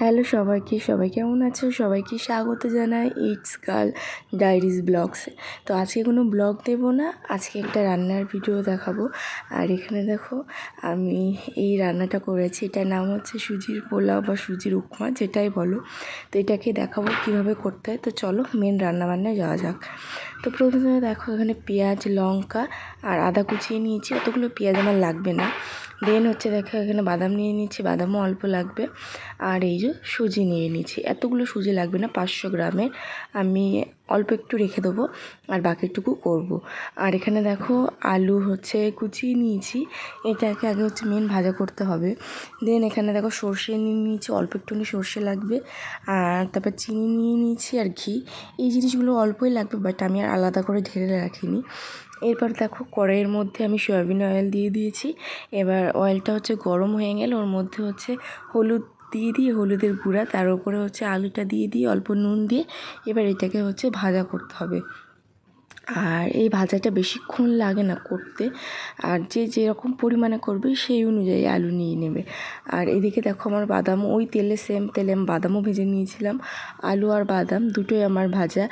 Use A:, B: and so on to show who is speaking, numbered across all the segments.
A: Hello সবাইকে, সবাই কেমন আছো? সবাইকে স্বাগত জানাই ইটস গার্ল ডায়েরিজ ব্লগসে তো আজকে কোনো ব্লগ দেব না, আজকে একটা রান্নার ভিডিও দেখাবো। আর এখানে দেখো, আমি এই রান্নাটা করেছি, এটার নাম হচ্ছে সুজির পোলাও বা সুজির উপমা, যেটাই বলো। তো এটাকে দেখাবো কীভাবে করতে হয়। তো চলো মেন রান্নাবান্নায় যাওয়া যাক। তো প্রথমে দেখো এখানে পেঁয়াজ, লঙ্কা আর আদা কুচিয়ে নিয়েছি। অতগুলো পেঁয়াজ আমার লাগবে না। দেন হচ্ছে দেখো এখানে বাদাম নিয়ে নিচ্ছি বাদামও অল্প লাগবে। আর এই যে সুজি নিয়ে নিয়েছি। এতগুলো সুজি লাগবে না, পাঁচশো গ্রামের। আমি অল্প একটু রেখে দেবো, আর বাকিটুকু করব। আর এখানে দেখো আলু হচ্ছে কুচিয়ে নিয়েছি, এটাকে আগে হচ্ছে মেন ভাজা করতে হবে। দেন এখানে দেখো সর্ষে নিয়ে নিয়েছি, অল্প একটুখানি সর্ষে লাগবে। আর তারপর চিনি নিয়ে নিয়েছি আর ঘি। এই জিনিসগুলো অল্পই লাগবে বাট আমি আর আলাদা করে ঢেলে রাখিনি। এরপর দেখো কড়াইয়ের মধ্যে আমি সয়াবিন অয়েল দিয়ে দিয়েছি। এবার অয়েলটা হচ্ছে গরম হয়ে গেলে, ওর মধ্যে হচ্ছে হলুদ দিয়ে দিয়ে হলুদের গুঁড়া, তার উপরে হচ্ছে আলুটা দিয়ে দিয়ে অল্প নুন দিয়ে এবার এটাকে হচ্ছে ভাজা করতে হবে। আর এই ভাজাটা বেশিক্ষণ লাগে না করতে। আর যে যেরকম পরিমাণে করবে সেই অনুযায়ী আলু নিয়ে নেবে। আর এদিকে দেখো আমার বাদাম, ওই তেলে সেম তেলে আমি বাদামও ভেজে নিয়েছিলাম। আলু আর বাদাম দুটোই আমার ভাজা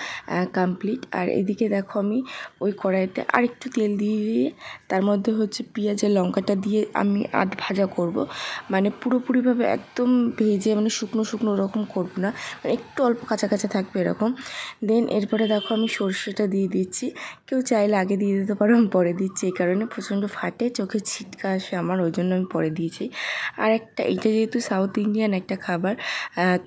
A: কমপ্লিট আর এদিকে দেখো আমি ওই কড়াইতে আরেকটু তেল দিয়ে দিয়ে তার মধ্যে হচ্ছে পেঁয়াজের লঙ্কাটা দিয়ে আমি আধ ভাজা করব। মানে পুরোপুরিভাবে একদম ভেজে মানে শুকনো শুকনো ওরকম করব না। মানে একটু অল্প কাঁচা কাঁচা থাকবে এরকম। দেন এরপরে দেখো আমি সর্ষেটা দিয়ে দিচ্ছি। কেউ চাইলে আগে দিয়ে দিতে পারো, আমি পরে দিচ্ছি। এই কারণে প্রচণ্ড ফাটে, চোখে ছিটকা আসে আমার, ওই জন্য আমি পরে দিয়েছি। আর একটা এটা যেহেতু সাউথ ইন্ডিয়ান একটা খাবার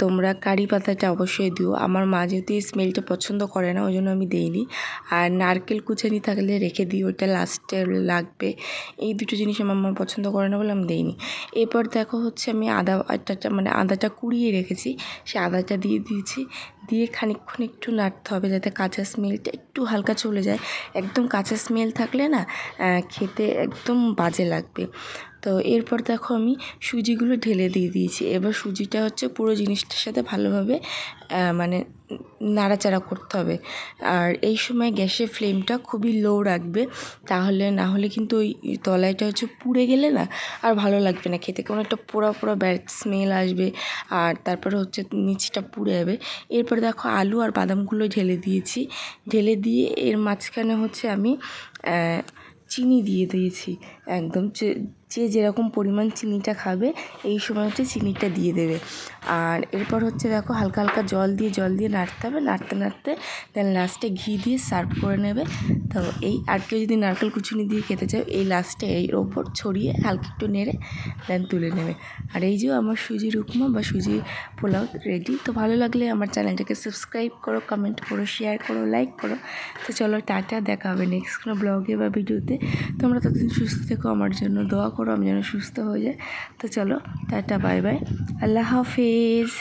A: তোমরা কারি পাতাটা অবশ্যই দিও। আমার মা যেহেতু এই স্মেলটা পছন্দ করে না, ওই জন্য আমি দিইনি। আর নারকেল কুচানি থাকলে রেখে দিই ওটা লাস্টে লাগবে। এই দুটো জিনিস আমার মা পছন্দ করে না বলে আমি দিইনি। এরপর দেখো হচ্ছে আমি আদা মানে আদাটা কুড়িয়ে রেখেছি। সে আদাটা দিয়ে দিয়েছি। দিয়ে খানিকক্ষণ একটু নাড়তে হবে যাতে কাঁচা স্মেলটা একটু হালকা চলে যায়। একদম কাঁচা স্মেল থাকলে না খেতে একদম বাজে লাগবে। তো এরপর দেখো আমি সুজিগুলো ঢেলে দিয়ে দিয়েছি। এবার সুজিটা হচ্ছে পুরো জিনিসটার সাথে ভালোভাবে মানে নাড়াচাড়া করতে হবে। আর এই সময় গ্যাসের ফ্লেমটা খুবই লো রাখবে, তাহলে না হলে কিন্তু ওই তলাইটা হচ্ছে পুড়ে গেলে না আর ভালো লাগবে না খেতে। কেমন একটা পোড়া পোড়া ব্যাড স্মেল আসবে আর তারপরে হচ্ছে নিচটা পুড়ে যাবে। এরপরে দেখো আলু আর বাদামগুলো ঢেলে দিয়েছি। ঢেলে দিয়ে এর মাঝখানে হচ্ছে আমি চিনি দিয়ে দিয়েছি, একদম যে যেরকম পরিমাণ চিনিটা খাবে, এই সময় হচ্ছে চিনিটা দিয়ে দেবে। আর এরপর হচ্ছে দেখো হালকা হালকা জল দিয়ে জল দিয়ে নাড়তে হবে। নাড়তে নাড়তে দেন লাস্টে ঘি দিয়ে সার্ভ করে নেবে। তো এই আর কেউ যদি নারকেল কুচুনি দিয়ে খেতে চাও, এই লাস্টে এর ওপর ছড়িয়ে হালকা একটু নেড়ে দেন তুলে নেবে। আর এই যে আমার সুজির উপমা বা সুজি পোলাও রেডি তো ভালো লাগলে আমার চ্যানেলটাকে সাবস্ক্রাইব করো কমেন্ট করো শেয়ার করো লাইক করো। তো চলো টাটা, দেখা হবে নেক্সট কোনো ব্লগে বা ভিডিওতে তোমরা ততদিন সুস্থ থেকো, আমার জন্য দোয়া করো আমি যেন সুস্থ হয়ে যায় তো চলো টাটা বাই বাই। আল্লাহ হাফিজ।